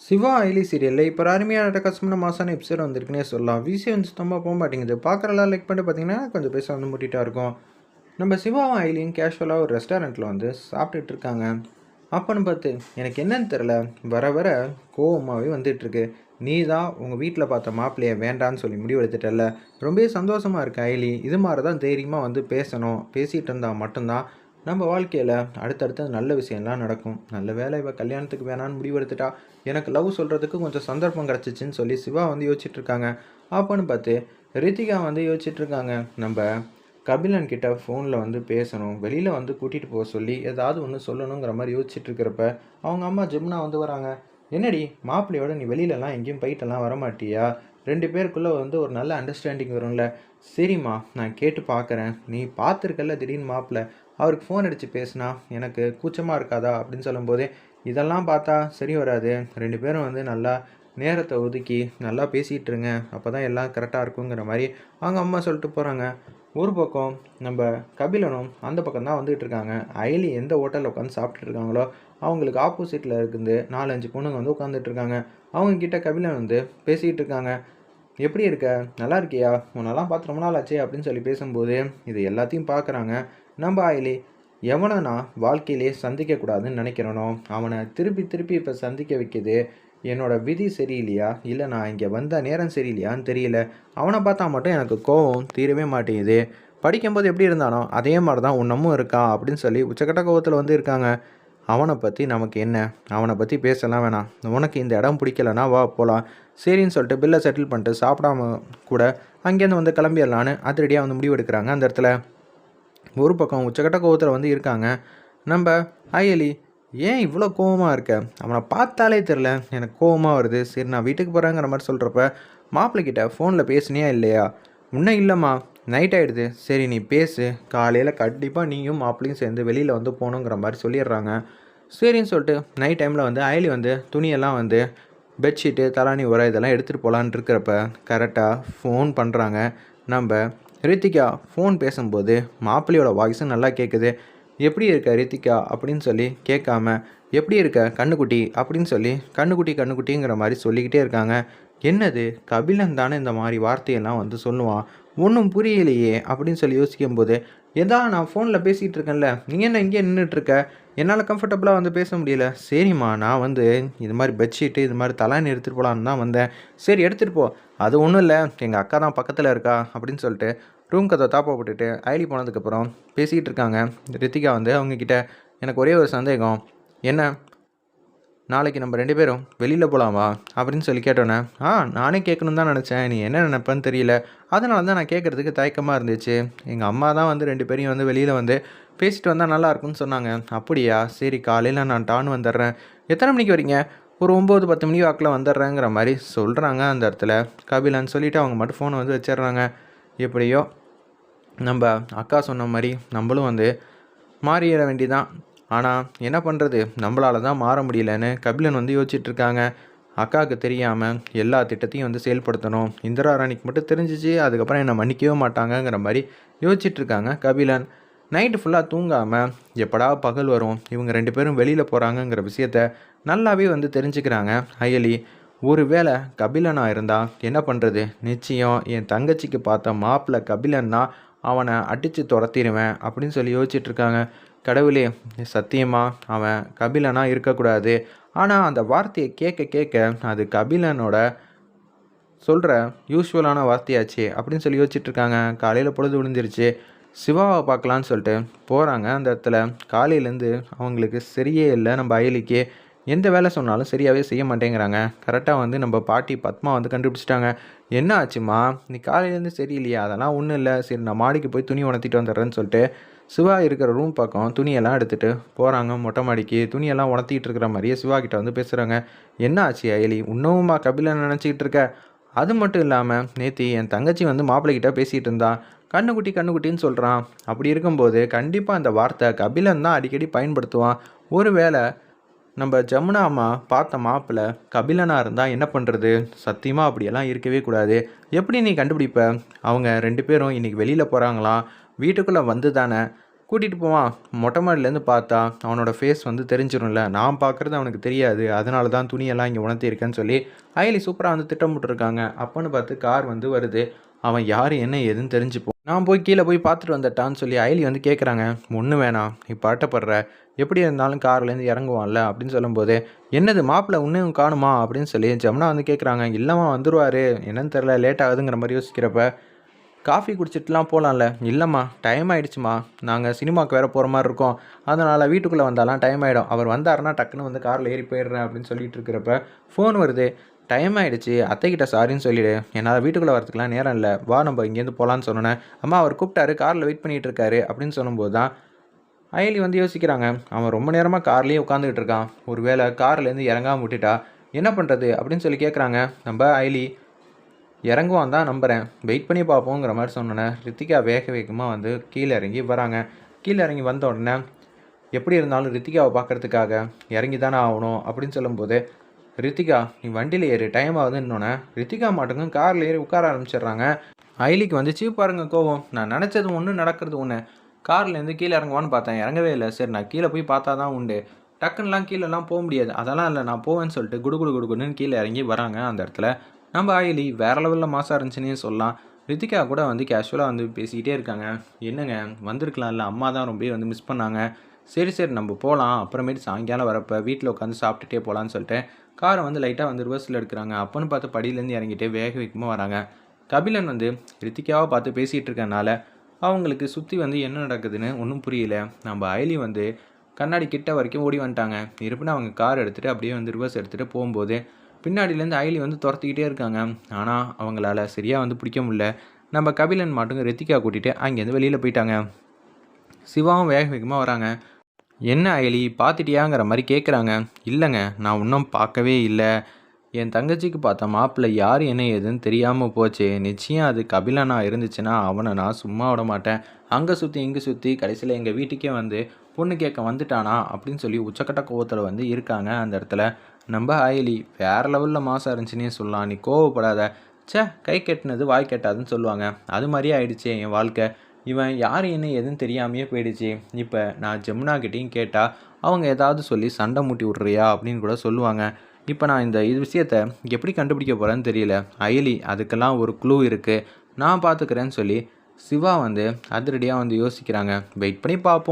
சிவா ஐலி சீரியலில் இப்போ அருமையான அட்டகாசமான மாசான எபிசோட் வந்திருக்குன்னே சொல்லலாம். விசி வந்து சுத்தமாக போக மாட்டேங்குது. பார்க்குறலாம் லைக் பண்ணிட்டு பார்த்தீங்கன்னா கொஞ்சம் பேச வந்து முட்டிட்டா இருக்கும். நம்ம சிவாவும் ஐலியும் கேஷுவலாக ஒரு ரெஸ்டாரண்ட்டில் வந்து சாப்பிட்டுட்டு இருக்காங்க. அப்போன்னு பார்த்து எனக்கு என்னன்னு தெரில வர வர கோவமாகவே வந்துட்டுருக்கு நீ தான் உங்கள் வீட்டில் பார்த்த மாப்பிள்ளைய வேண்டான்னு சொல்லி முடிவு எடுத்துட்டல ரொம்பவே சந்தோஷமாக இருக்கு ஐலி. இது மாதிரி தான் தைரியமாக வந்து பேசணும். பேசிகிட்டு இருந்தால் மட்டும்தான் நம்ம வாழ்க்கையில் அடுத்தடுத்து நல்ல விஷயம்லாம் நடக்கும். நல்ல வேலை இப்போ கல்யாணத்துக்கு வேணான்னு முடிவெடுத்துட்டா எனக்கு லவ் சொல்கிறதுக்கு கொஞ்சம் சந்தர்ப்பம் கிடச்சிச்சின்னு சொல்லி சிவா வந்து யோசிச்சுட்ருக்காங்க அப்போன்னு பார்த்து ரித்திகா வந்து யோசிச்சுட்ருக்காங்க நம்ம கபிலன் கிட்ட ஃபோனில் வந்து பேசணும் வெளியில் வந்து கூட்டிகிட்டு போக சொல்லி ஏதாவது ஒன்று சொல்லணுங்கிற மாதிரி யோசிச்சுட்டு இருக்கிறப்ப அவங்க அம்மா ஜெமுனா வந்து வராங்க. என்னடி மாப்பிள்ளையோட நீ வெளியிலலாம் எங்கேயும் போயிட்டெல்லாம் வரமாட்டியா? ரெண்டு பேருக்குள்ளே வந்து ஒரு நல்ல அண்டர்ஸ்டாண்டிங் வரும்ல. சரிம்மா நான் கேட்டு பார்க்குறேன். நீ பார்த்துருக்கல திடீர்னு மாப்பிள்ளை? அவருக்கு ஃபோன் அடித்து பேசினா எனக்கு கூச்சமாக இருக்காதா? அப்படின்னு சொல்லும்போதே இதெல்லாம் பார்த்தா சரி வராது. ரெண்டு பேரும் வந்து நல்லா நேரத்தை ஒதுக்கி நல்லா பேசிகிட்டு இருங்க. அப்போ தான் எல்லாம் கரெக்டாக இருக்குங்கிற மாதிரி அவங்க அம்மா சொல்லிட்டு போகிறாங்க ஒரு பக்கம் நம்ம கபிலனும் அந்த பக்கம் தான் வந்துகிட்டு இருக்காங்க. அயலி எந்த ஹோட்டலில் உட்காந்து சாப்பிட்டுட்டு இருக்காங்களோ அவங்களுக்கு ஆப்போசிட்டில் இருக்குது நாலஞ்சு பொண்ணுங்க வந்து உட்காந்துட்டு இருக்காங்க. அவங்க கபிலன் வந்து பேசிக்கிட்டு இருக்காங்க. எப்படி இருக்க? நல்லா இருக்கியா? உன்னெல்லாம் பார்த்து ரொம்ப நாள் ஆச்சே? அப்படின்னு சொல்லி பேசும்போது இது எல்லாத்தையும் பார்க்குறாங்க. நம்ம ஆயிலே எவனை நான் வாழ்க்கையிலே சந்திக்கக்கூடாதுன்னு நினைக்கிறனோ அவனை திருப்பி திருப்பி இப்போ சந்திக்க வைக்கிது. என்னோட விதி சரியில்லையா? இல்லை நான் இங்கே வந்த நேரம் சரியில்லையான்னு தெரியல. அவனை பார்த்தா மட்டும் எனக்கு கோவம் தீரவே மாட்டேங்குது. படிக்கும்போது எப்படி இருந்தானோ அதே மாதிரி தான் உன்னமும் இருக்கான் அப்படின்னு சொல்லி உச்சக்கட்ட கோவத்தில் வந்து இருக்காங்க. அவனை பற்றி நமக்கு என்ன? அவனை பற்றி பேசலாம் வேணாம். உனக்கு இந்த இடம் பிடிக்கலனா வா போகலாம் சரின்னு சொல்லிட்டு பில்லை செட்டில் பண்ணிட்டு சாப்பிடாம கூட அங்கேருந்து வந்து கிளம்பிடலான்னு அதிரடியாக வந்து முடிவு எடுக்கிறாங்க அந்த இடத்துல. ஒரு பக்கம் உச்சக்கட்ட கோவத்தில் வந்து இருக்காங்க. நம்ம அயலி ஏன் இவ்வளோ கோவமாக இருக்க? அவனை பார்த்தாலே தெரில எனக்கு கோவமாக வருது. சரி நான் வீட்டுக்கு போகிறேங்கிற மாதிரி சொல்கிறப்ப மாப்பிள்ளைக்கிட்ட ஃபோனில் பேசுனியா இல்லையா? இன்னும் இல்லைம்மா. நைட் ஆகிடுது சரி நீ பேசு. காலையில் கண்டிப்பாக நீயும் மாப்பிள்ளையும் சேர்ந்து வெளியில் வந்து போகணுங்கிற மாதிரி சொல்லிடுறாங்க. சரின்னு சொல்லிட்டு நைட் டைமில் வந்து அயலி வந்து துணியெல்லாம் வந்து பெட்ஷீட்டு தலாணி உரம் இதெல்லாம் எடுத்துகிட்டு போகலான்னு இருக்கிறப்ப கரெக்டாக ஃபோன் பண்ணுறாங்க நம்ம ரித்திகா ஃபோன் பேசும்போது மாப்பிள்ளையோட வாய்ஸும் நல்லா கேட்குது எப்படி இருக்க ரித்திகா? அப்படின்னு சொல்லி கேட்காம எப்படி இருக்க கண்ணுக்குட்டி? அப்படின்னு சொல்லி கண்ணுக்குட்டி கண்ணுக்குட்டிங்கிற மாதிரி சொல்லிக்கிட்டே இருக்காங்க. என்னது? கபிலன் தானே இந்த மாதிரி வார்த்தையெல்லாம் வந்து சொல்லுவான். ஒன்றும் புரியலையே அப்படின்னு சொல்லி யோசிக்கும்போது எதா நான் ஃபோனில் பேசிகிட்டு இருக்கேன்ல நீ என்ன இங்கே நின்றுட்டுருக்க என்னால் கம்ஃபர்டபுளாக வந்து பேச முடியல. சரிம்மா நான் வந்து இது மாதிரி பெட்ஷீட்டு இது மாதிரி தலான்னு எடுத்துகிட்டு போகலான்னு தான் வந்தேன். சரி எடுத்துகிட்டு போ. அது ஒன்றும் இல்லை எங்கள் அக்கா தான் பக்கத்தில் இருக்கா அப்படின்னு சொல்லிட்டு ரூம் கதை தாப்பா போட்டுட்டு ஐலி போனதுக்கப்புறம் பேசிக்கிட்டு இருக்காங்க. ரித்திகா வந்து அவங்கக்கிட்ட எனக்கு ஒரே ஒரு சந்தேகம். என்ன? நாளைக்கு நம்ம ரெண்டு பேரும் வெளியில் போகலாமா அப்படின்னு சொல்லி கேட்டோன்னே ஆ நானே கேட்கணும் தான் நினச்சேன். நீ என்ன நினப்பேன்னு தெரியல. அதனால தான் நான் கேட்குறதுக்கு தயக்கமாக இருந்துச்சு. எங்கள் அம்மா தான் வந்து ரெண்டு பேரையும் வந்து வெளியில் வந்து பேசிட்டு வந்தால் நல்லாயிருக்குன்னு சொன்னாங்க. அப்படியா? சரி காலையில் நான் டான் வந்துடுறேன். எத்தனை மணிக்கு வரீங்க? ஒரு ஒம்பது பத்து மணி வாக்கில் வந்துடுறேங்கிற மாதிரி சொல்கிறாங்க அந்த இடத்துல. கபிலான்னு சொல்லிவிட்டு அவங்க மட்டும் ஃபோனை வந்து வச்சிடுறாங்க. எப்படியோ நம்ம அக்கா சொன்ன மாதிரி நம்மளும் வந்து மாறிட வேண்டிதான் ஆனால் என்ன பண்ணுறது நம்மளால தான் மாற முடியலன்னு கபிலன் வந்து யோசிச்சுட்ருக்காங்க. அக்காவுக்கு தெரியாமல் எல்லா திட்டத்தையும் வந்து செயல்படுத்தணும். இந்திரா ராணிக்கு மட்டும் தெரிஞ்சிச்சு அதுக்கப்புறம் என்னை மன்னிக்கவே மாட்டாங்கங்கிற மாதிரி யோசிச்சுட்ருக்காங்க கபிலன். நைட்டு ஃபுல்லாக தூங்காமல் எப்படா பகல் வரும் இவங்க ரெண்டு பேரும் வெளியில் போகிறாங்கங்கிற விஷயத்த நல்லாவே வந்து தெரிஞ்சுக்கிறாங்க அயலி. ஒருவேளை கபிலனாக இருந்தால் என்ன பண்ணுறது நிச்சயம் என் தங்கச்சிக்கு பார்த்த மாப்பிள்ளை கபிலன்னா அவனை அடித்து துரத்திடுவேன் அப்படின்னு சொல்லி யோசிச்சுட்ருக்காங்க. கடவுளே சத்தியமா? அவன் கபிலனாக இருக்கக்கூடாது. ஆனால் அந்த வார்த்தையை கேட்க கேட்க அது கபிலனோட சொல்கிற யூஸ்வலான வார்த்தையாச்சு அப்படின்னு சொல்லி யோசிச்சுட்ருக்காங்க. காலையில் பொழுது விழுந்துருச்சு சிவாவை பார்க்கலான்னு சொல்லிட்டு போகிறாங்க அந்த இடத்துல காலையிலேருந்து அவங்களுக்கு சரியே இல்லை. நம்ம அயலிக்கு எந்த வேலை சொன்னாலும் சரியாகவே செய்ய மாட்டேங்கிறாங்க. கரெக்டாக வந்து நம்ம பாட்டி பத்மா வந்து கண்டுபிடிச்சிட்டாங்க. என்ன ஆச்சுமா நீ காலையிலேருந்து சரியில்லையா. அதெல்லாம் ஒன்றும் இல்லை. சரி நான் மாடிக்கு போய் துணி உணர்த்திட்டு வந்துடுறேன்னு சொல்லிட்டு சிவா இருக்கிற ரூம் பக்கம் துணியெல்லாம் எடுத்துகிட்டு போகிறாங்க மொட்டை மாடிக்கு துணியெல்லாம் உணர்த்திட்டு இருக்கிற மாதிரியே சிவா கிட்ட வந்து பேசுகிறாங்க என்ன ஆச்சு அயலி? இன்னும்மா கபிலை நினச்சிக்கிட்டு இருக்க? அது மட்டும் இல்லாமல் நேத்தி என் தங்கச்சி வந்து மாப்பிள்ளைகிட்ட பேசிகிட்டு இருந்தா. கண்ணுக்குட்டி கண்ணுக்குட்டின்னு சொல்கிறான் அப்படி இருக்கும்போது கண்டிப்பாக அந்த வார்த்தை கபிலன் தான் அடிக்கடி பயன்படுத்துவான். ஒருவேளை நம்ம ஜமுனா அம்மா பார்த்த மாப்பிள்ளை கபிலனாக இருந்தால் என்ன பண்ணுறது சத்தியமாக அப்படியெல்லாம் இருக்கவே கூடாது. எப்படி நீ கண்டுபிடிப்ப? அவங்க ரெண்டு பேரும் இன்றைக்கி வெளியில் போகிறாங்களாம் வீட்டுக்குள்ளே வந்து தானே கூட்டிகிட்டு போவான். மொட்டை மாடிலேருந்து பார்த்தா அவனோட ஃபேஸ் வந்து தெரிஞ்சிடும்ல நான் பார்க்குறது அவனுக்கு தெரியாது. அதனால தான் துணியெல்லாம் இங்கே உணர்த்தியிருக்கேன்னு சொல்லி அயலி சூப்பராக வந்து திட்டமிட்டுருக்காங்க. அப்போன்னு பார்த்து கார் வந்து வருது. அவன் யார் என்ன ஏதுன்னு தெரிஞ்சுப்போம். நான் போய் கீழே போய் பார்த்துட்டு வந்துட்டான்னு சொல்லி அயலி வந்து கேட்குறாங்க. ஒன்று வேணாம். நீ பாட்டப்படுற. எப்படி இருந்தாலும் கார்லேருந்து இறங்குவான்ல? அப்படின்னு சொல்லும்போது என்னது மாப்பிள்ளை இன்னும் காணுமா? அப்படின்னு சொல்லி ஜமுனா வந்து கேட்குறாங்க. இல்லைம்மா வந்துடுவார் என்னன்னு தெரில லேட் ஆகுதுங்கிற மாதிரி யோசிக்கிறப்ப காஃபி குடிச்சிட்டுலாம் போகலாம்ல இல்லைம்மா டைம் ஆகிடுச்சுமா நாங்கள் சினிமாவுக்கு வேறு போகிற மாதிரி இருக்கோம். அதனால் வீட்டுக்குள்ளே வந்தாலாம் டைம் ஆகிடும் அவர் வந்தாருன்னா டக்குன்னு வந்து காரில் ஏறி போயிடுறேன் அப்படின்னு சொல்லிட்டு இருக்கிறப்ப ஃபோன் வருது. டைம் ஆகிடுச்சு அத்தைக்கிட்ட சாரின்னு சொல்லிவிடு என்னால் வீட்டுக்குள்ளே வரதுக்குலாம் நேரம் இல்லை. வா நம்ம இங்கேருந்து போகலான்னு சொன்னேன். அம்மா அவர் கூப்பிட்டாரு. காரில் வெயிட் பண்ணிகிட்டு இருக்காரு அப்படின்னு சொல்லும்போது தான் அயலி வந்து யோசிக்கிறாங்க. அவன் ரொம்ப நேரமாக கார்லேயே உட்காந்துக்கிட்டு இருக்கான். ஒரு வேளை கார்லேருந்து இறங்காம விட்டுட்டா என்ன பண்ணுறது அப்படின்னு சொல்லி கேட்குறாங்க நம்ம அயலி இறங்குவான் தான் நம்புகிறேன் வெயிட் பண்ணி பார்ப்போங்கிற மாதிரி சொன்னோன்னே ரித்திகா வேக வேகமாக வந்து கீழே இறங்கி வராங்க. கீழே இறங்கி வந்த உடனே எப்படி இருந்தாலும் ரித்திகாவை பார்க்கறதுக்காக இறங்கி தானே ஆகணும் அப்படின்னு சொல்லும்போது ரித்திகா நீ வண்டியில் ஏறு டைம் ஆகுதுன்னொன்னே ரித்திகா மாட்டுக்கும் காரில் ஏறி உட்கார ஆரம்பிச்சிடுறாங்க. ஐலிக்கு வந்து சீப் பாருங்க கோவம். நான் நினச்சது ஒன்று நடக்கிறது ஒன்று கார்லேருந்து கீழே இறங்குவான்னு பார்த்தேன். இறங்கவே இல்லை. சரி நான் கீழே போய் பார்த்தா தான் உண்டு. டக்குன்னெலாம் கீழெல்லாம் போக முடியாது. அதெல்லாம் இல்லை நான் போவேன்னு சொல்லிட்டு குடு குடு குடுன்னு கீழே இறங்கி வராங்க அந்த இடத்துல. நம்ம ஆயிலி வேற லெவலில் மாசாக இருந்துச்சுன்னே சொல்லலாம். ரித்திகா கூட வந்து கேஷுவலாக வந்து பேசிக்கிட்டே இருக்காங்க. என்னங்க வந்திருக்கலாம் இல்லை அம்மா தான் ரொம்ப வந்து மிஸ் பண்ணாங்க. சரி சரி நம்ம போகலாம் அப்புறமேட்டு சாயங்காலம் வரப்போ வீட்டில் உட்காந்து சாப்பிட்டுட்டே போகலான்னு சொல்லிட்டு காரை வந்து லைட்டாக வந்து ரிவர்ஸில் எடுக்கிறாங்க. அப்போன்னு பார்த்து படியிலேருந்து இறங்கிட்டே வேக வேகமாக வராங்க. கபிலன் வந்து ரித்திகாவை பார்த்து பேசிகிட்டு இருக்கனால அவங்களுக்கு சுற்றி வந்து என்ன நடக்குதுன்னு ஒன்றும் புரியல. நம்ம அயலி வந்து கண்ணாடி கிட்ட வரைக்கும் ஓடி வந்துட்டாங்க. இருப்பினும் அவங்க கார் எடுத்துகிட்டு அப்படியே வந்து ரிவர்ஸ் எடுத்துகிட்டு போகும்போது பின்னாடியிலேருந்து அயலி வந்து துரத்திக்கிட்டே இருக்காங்க. ஆனால் அவங்களால சரியாக வந்து பிடிக்க முடியல. நம்ம கபிலன் மாட்டுங்க ரித்திகா கூட்டிகிட்டு அங்கேருந்து வெளியில் போயிட்டாங்க. சிவாவும் வேக வேகமாக வராங்க. என்ன அயலி பார்த்துட்டியாங்கிற மாதிரி கேட்குறாங்க இல்லைங்க நான் இன்னும் பார்க்கவே இல்லை. என் தங்கச்சிக்கு பார்த்த மாப்பிள்ளை யார் என்ன ஏதுன்னு தெரியாமல் போச்சு. நிச்சயம் அது கபிலனா இருந்துச்சுன்னா அவனை நான் சும்மா விட மாட்டேன். அங்கே சுற்றி இங்கே சுற்றி கடைசியில் எங்கள் வீட்டுக்கே வந்து பொண்ணு கேட்க வந்துட்டானா? அப்படின்னு சொல்லி உச்சக்கட்ட கோவத்தில் வந்து இருக்காங்க அந்த இடத்துல. நம்ம அயலி வேறு லெவலில் மாசம் இருந்துச்சுன்னே சொல்லலாம். நீ கோவப்படாத. சே கை கெட்டினது வாய் கெட்டாதுன்னு சொல்லுவாங்க. அது மாதிரியே ஆயிடுச்சு என் வாழ்க்கை. இவன் யார் என்ன எதுன்னு தெரியாமையே போயிடுச்சு. இப்போ நான் ஜமுனாக்கிட்டேயும் கேட்டால் அவங்க ஏதாவது சொல்லி சண்டை மூட்டி விட்றியா அப்படின்னு கூட சொல்லுவாங்க. இப்போ நான் இந்த இது விஷயத்த எப்படி கண்டுபிடிக்க போகிறேன்னு தெரியல. அயலி அதுக்கெல்லாம் ஒரு க்ளூ இருக்குது நான் பார்த்துக்கிறேன்னு சொல்லி சிவா வந்து அதிரடியாக வந்து யோசிக்கிறாங்க. வெயிட் பண்ணி பார்ப்போம்